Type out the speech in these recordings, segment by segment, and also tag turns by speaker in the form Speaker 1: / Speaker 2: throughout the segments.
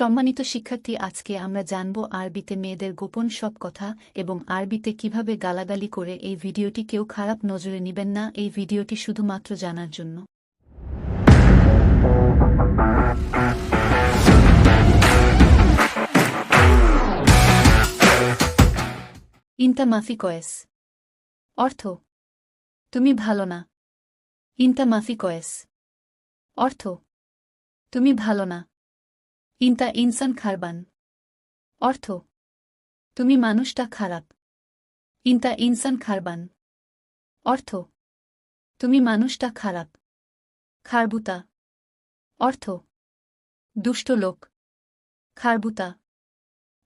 Speaker 1: সম্মানিত শিক্ষার্থী, আজকে আমরা জানব আরবিতে মেয়েদের গোপন সব কথা এবং আরবিতে কীভাবে গালাগালি করে এই ভিডিওটি কেউ খারাপ নজরে নেবেন না, এই ভিডিওটি শুধুমাত্র জানার জন্য। ইন্তা মাফি কয়েস অর্থ, তুমি ভালো না। ইন্তা মাফি কয়েস অর্থ, তুমি ভালো না। ইন্তা ইনসান খারবান। অর্থ, তুমি মানুষটা খারাপ। ইন্তা ইনসান খারবান। অর্থ, তুমি মানুষটা খারাপ। খারবুতা। অর্থ, দুষ্ট লোক। খারবুতা।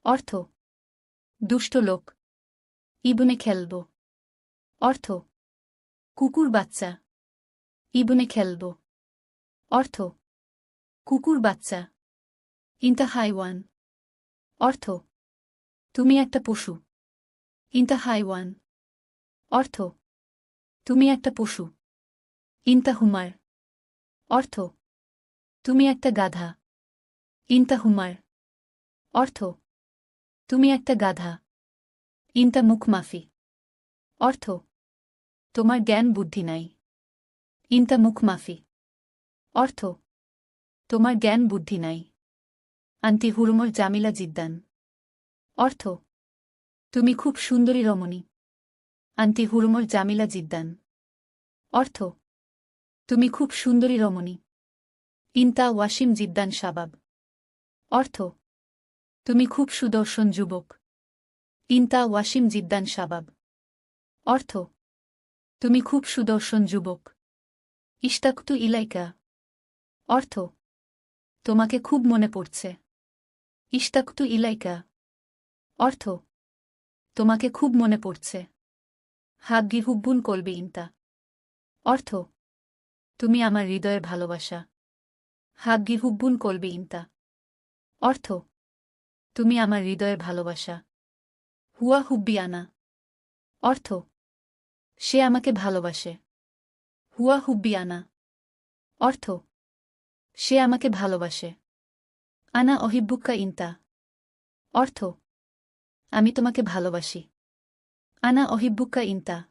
Speaker 1: অর্থ, দুষ্ট লোক। ইবনে খেলব। অর্থ, কুকুর বাচ্চা। ইবনে খেলব। অর্থ, কুকুর বাচ্চা। ইন্তা হাইওয়ান অর্থ তুমি একটা পশু. ইন্তা হাইওয়ান অর্থ তুমি একটা পশু. ইন্তা হুমার অর্থ তুমি একটা গাধা. ইন্তা হুমার অর্থ তুমি একটা গাধা. ইন্তা মুখমাফি অর্থ তোমার জ্ঞান বুদ্ধি নাই. ইন্তা মুখমাফি অর্থ তোমার জ্ঞান বুদ্ধি নাই। আন্তি হুরুমর জামিলা জিদ্দান। অর্থ, তুমি খুব সুন্দরী রমণী। আন্টি হুরুমর জামিলা জিদ্দান। অর্থ, তুমি খুব সুন্দরী রমণী। ইন্তা ওয়াসিম জিদ্দান শাবাব। অর্থ, তুমি খুব সুদর্শন যুবক। ইন্তা ওয়াসিম জিদ্দান শাবাব। অর্থ, তুমি খুব সুদর্শন যুবক। ইস্তাকতু ইলাইকা। অর্থ, তোমাকে খুব মনে পড়ছে। ইস্তাকতু ইলাইকা। অর্থ, তোমাকে খুব মনে পড়ছে। হাগ্গি হুব্বুন কলবে ইন্তা। অর্থ, তুমি আমার হৃদয়ের ভালোবাসা। হাগ্গি হুব্বুন কলবে ইন্তা। অর্থ, তুমি আমার হৃদয়ের ভালোবাসা। হুয়া হুব্বি আনা অর্থ, সে আমাকে ভালোবাসে। হুয়া হুব্বি আনা অর্থ, সে আমাকে ভালোবাসে। আনা অহিব্বুক্কা ইন্তা। অর্থ, আমি তোমাকে ভালোবাসি। আনা অহিব্বুক্কা ইন্তা।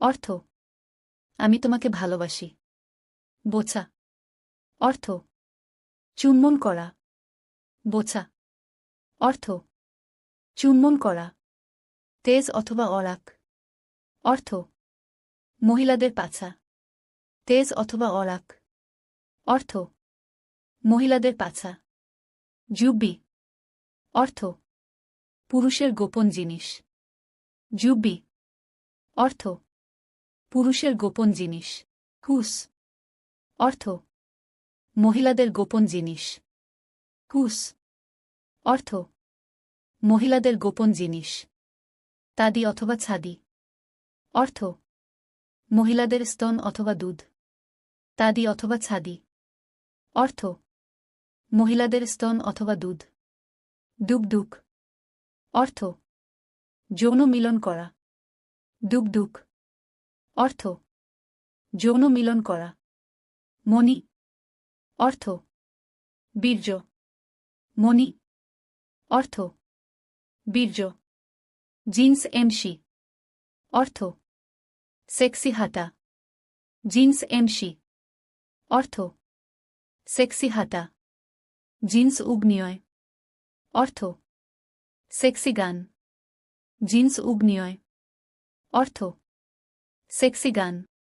Speaker 1: অর্থ, আমি তোমাকে ভালোবাসি। বোছা। অর্থ, চুম্বন করা। বোছা। অর্থ, চুম্বন করা। তেজ অথবা অরাক। অর্থ, মহিলাদের পাছা। তেজ অথবা অরাক। অর্থ, মহিলাদের পাছা। জুব্বি অর্থ। পুরুষের গোপন জিনিস। জুব্বি অর্থ। পুরুষের গোপন জিনিস। হুস অর্থ। মহিলাদের গোপন জিনিস। হুস অর্থ। মহিলাদের গোপন জিনিস। তাদি অথবা ছাদি। অর্থ। মহিলাদের স্তন অথবা দুধ। তাদি অথবা ছাদি। অর্থ। মহিলাদের স্তন অথবা দুধ। ডুকডুক অর্থ, যৌন মিলন করা। ডুকডুক অর্থ, যৌন মিলন করা। মণি। অর্থ, বীর্য। মণি। অর্থ, বীর্য। জিন্স এমসি অর্থ, সেক্সি হাতা। জিন্স এমসি অর্থ, সেক্সি হাতা। জিন্স উগ্নিয়য়। অর্থ সেক্সি গান। জিন্স উগ্নিয়য়। অর্থ সেক্সি গান।